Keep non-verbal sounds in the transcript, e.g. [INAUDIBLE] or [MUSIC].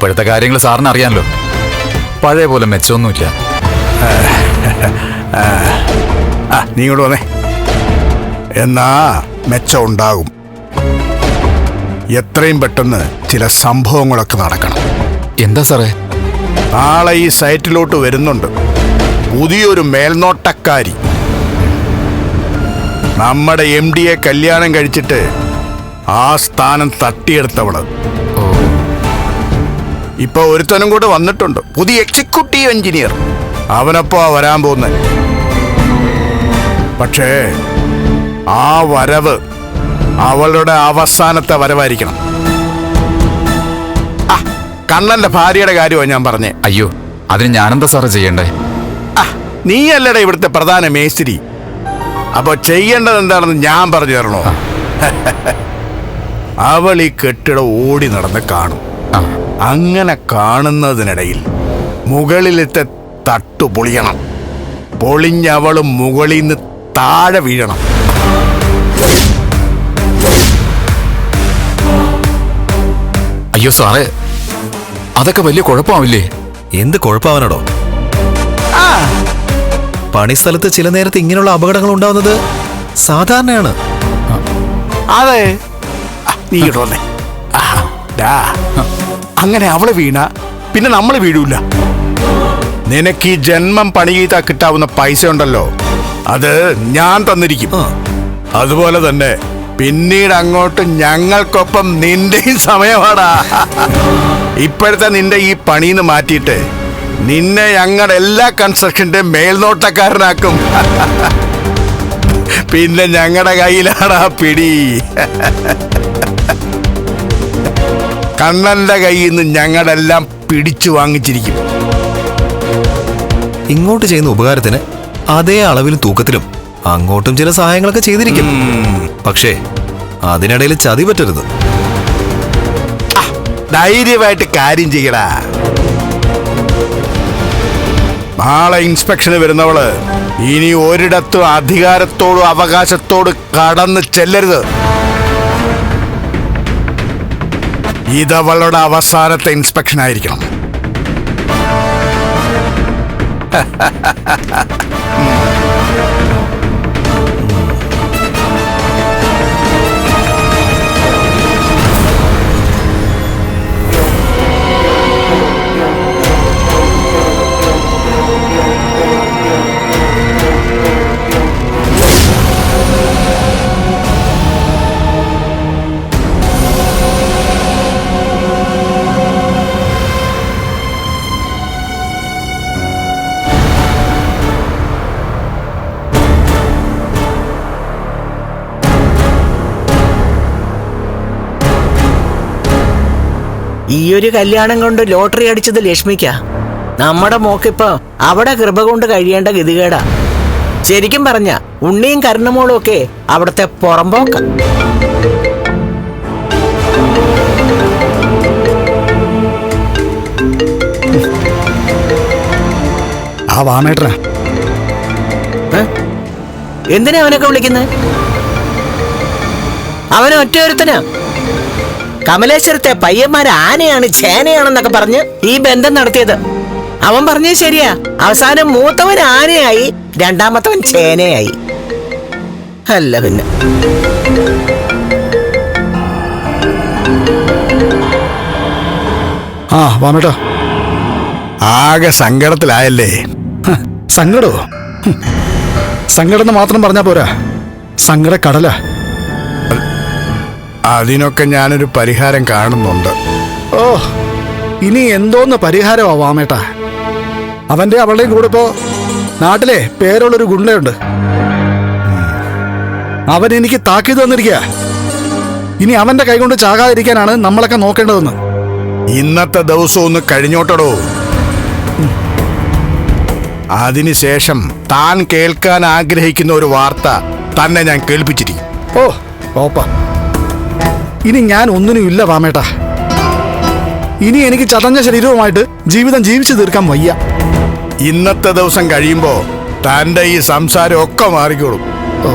ഇപ്പോഴത്തെ കാര്യങ്ങൾ സാറിന് അറിയാമല്ലോ പഴയ പോലെ മെച്ചമൊന്നുമില്ല. നീ ഇങ്ങോട്ട് വന്നേ. എന്നാ മെച്ചം ഉണ്ടാകും. എത്രയും പെട്ടെന്ന് ചില സംഭവങ്ങളൊക്കെ നടക്കണം. എന്താ സാറേ? നാളെ ഈ സൈറ്റിലോട്ട് വരുന്നുണ്ട്. പുതിയൊരു മേൽനോട്ടക്കാരി. നമ്മുടെ എം ഡിയെ കല്യാണം കഴിച്ചിട്ട് ആ സ്ഥാനം തട്ടിയെടുത്തവൾ. ഇപ്പൊ ഒരുത്തനും കൂടെ വന്നിട്ടുണ്ട്. പുതിയ എക്സിക്യൂട്ടീവ് എഞ്ചിനീയർ അവനപ്പോ വരാൻ പോകുന്നത് പക്ഷേ ആ വരവ് അവളുടെ അവസാനത്തെ വരവായിരിക്കണം. ആ, കണ്ണന്റെ ഭാര്യയുടെ കാര്യമാണ് ഞാൻ പറഞ്ഞേ. അയ്യോ അതിന് ഞാനെന്താ സാറ് ചെയ്യണ്ടേ? ആ, അല്ലടെ ഇവിടുത്തെ പ്രധാന മേസ്തിരി. അപ്പൊ ചെയ്യേണ്ടത് എന്താണെന്ന് ഞാൻ പറഞ്ഞു തരണോ? [LAUGHS] അവൾ ഈ കെട്ടിടം ഓടി നടന്ന് കാണും. അങ്ങനെ കാണുന്നതിനിടയിൽ മുകളിലത്തെ തട്ടു പൊളിയണം. പൊളിഞ്ഞവളും മുകളിൽ നിന്ന് താഴെ വീഴണം. അയ്യോ സാറേ അതൊക്കെ വലിയ കുഴപ്പമാവില്ലേ? എന്ത് കുഴപ്പമാവനടോ ആ, പണിസ്ഥലത്ത് ചില നേരത്ത് ഇങ്ങനെയുള്ള അപകടങ്ങൾ ഉണ്ടാവുന്നത് സാധാരണയാണ്. അതെ. നീ ആ, ഡാ. അങ്ങനെ അവൾ വീണ പിന്നെ നമ്മൾ വീഴൂല. നിനക്ക് ഈ ജന്മം പണി ചെയ്താ കിട്ടാവുന്ന പൈസ ഉണ്ടല്ലോ. അത് ഞാൻ തന്നിരിക്കും. അതുപോലെ തന്നെ പിന്നീട് അങ്ങോട്ട് ഞങ്ങൾക്കൊപ്പം നിന്റെയും സമയമാടാ. ഇപ്പോഴത്തെ നിന്റെ ഈ പണിന്ന് മാറ്റിയിട്ട് നിന്നെ ഞങ്ങളുടെ എല്ലാ കൺസ്ട്രക്ഷന്റെ മേൽനോട്ടക്കാരനാക്കും. പിന്നെ ഞങ്ങളുടെ കയ്യിലാണ് ആ പിടി. കണ്ണന്റെ കയ്യിൽ നിന്ന് ഞങ്ങളെല്ലാം പിടിച്ചു വാങ്ങിച്ചിരിക്കും. ഇങ്ങോട്ട് ചെയ്യുന്ന ഉപകാരത്തിന് അതേ അളവിലും തൂക്കത്തിലും അങ്ങോട്ടും ചില സഹായങ്ങളൊക്കെ ചെയ്തിരിക്കും. പക്ഷേ അതിനിടയിൽ ചതി പറ്റരുത്. ധൈര്യമായിട്ട് കാര്യം ചെയ്യടാ. നാളെ ഇൻസ്പെക്ഷന് വരുന്നവൾ ഇനി ഒരിടത്തും അധികാരത്തോടും അവകാശത്തോട് കടന്ന് ചെല്ലരുത്. ഇതവളുടെ അവസാനത്തെ ഇൻസ്പെക്ഷൻ ആയിരിക്കണം [LAUGHS] ഈ ഒരു കല്യാണം കൊണ്ട് ലോട്ടറി അടിച്ചത് ലക്ഷ്മിക്കാ. നമ്മുടെ മോക്കിപ്പോ അവിടെ കൃപ കൊണ്ട് കഴിയേണ്ട ഗതികേടാ. ശരിക്കും പറഞ്ഞ ഉണ്ണിയും കരുണമോളും ഒക്കെ അവിടുത്തെ പുറമ്പോക്ക. ആ വാമേട്ടനാ എന്തിനാ അവനൊക്കെ വിളിക്കുന്നത് അവനൊറ്റ ഒറ്റ ഒരുത്തനാ കമലേശ്വരത്തെ പയ്യന്മാര് ആനയാണ് ചേനയാണെന്നൊക്കെ പറഞ്ഞ് ഈ ബന്ധം നടത്തിയത്. അവൻ പറഞ്ഞത് ശരിയാ. അവസാനം മൂത്തവൻ ആനയായി രണ്ടാമത്തവൻ ചേനയായി. അല്ല പിന്നെ. ആ വാമേട്ടാ. ആകെ സങ്കടത്തിലായല്ലേ? സങ്കടോ? സങ്കടം മാത്രം പറഞ്ഞാ പോരാ. സങ്കട കടല അതിനൊക്കെ ഞാനൊരു പരിഹാരം കാണുന്നുണ്ട്. ഓ ഇനി എന്തോന്ന് പരിഹാരമാ വാമേട്ടാ? അവന്റെ അവളുടെയും കൂടെ ഇപ്പോ നാട്ടിലെ പേരുള്ളൊരു ഗുണ്ടയുണ്ട്. അവൻ എനിക്ക് താക്കീത് തന്നിരിക്കുക ഇനി അവന്റെ കൈകൊണ്ട് ചാകാതിരിക്കാനാണ് നമ്മളൊക്കെ നോക്കേണ്ടതെന്ന്. ഇന്നത്തെ ദിവസം ഒന്ന് കഴിഞ്ഞോട്ടടോ. അതിനുശേഷം താൻ കേൾക്കാൻ ആഗ്രഹിക്കുന്ന ഒരു വാർത്ത തന്നെ ഞാൻ കേൾപ്പിച്ചിരിക്കും. ഓ ഓപ്പ ഇനി ഞാൻ ഒന്നിനും ഇല്ല വാമേട്ട ഇനി എനിക്ക് ചതഞ്ഞ ശരീരവുമായിട്ട് ജീവിതം ജീവിച്ചു തീർക്കാൻ വയ്യ. ഇന്നത്തെ ദിവസം കഴിയുമ്പോ തന്റെ ഈ സംസാരം ഒക്കെ മാറിക്കോളും. ഓ.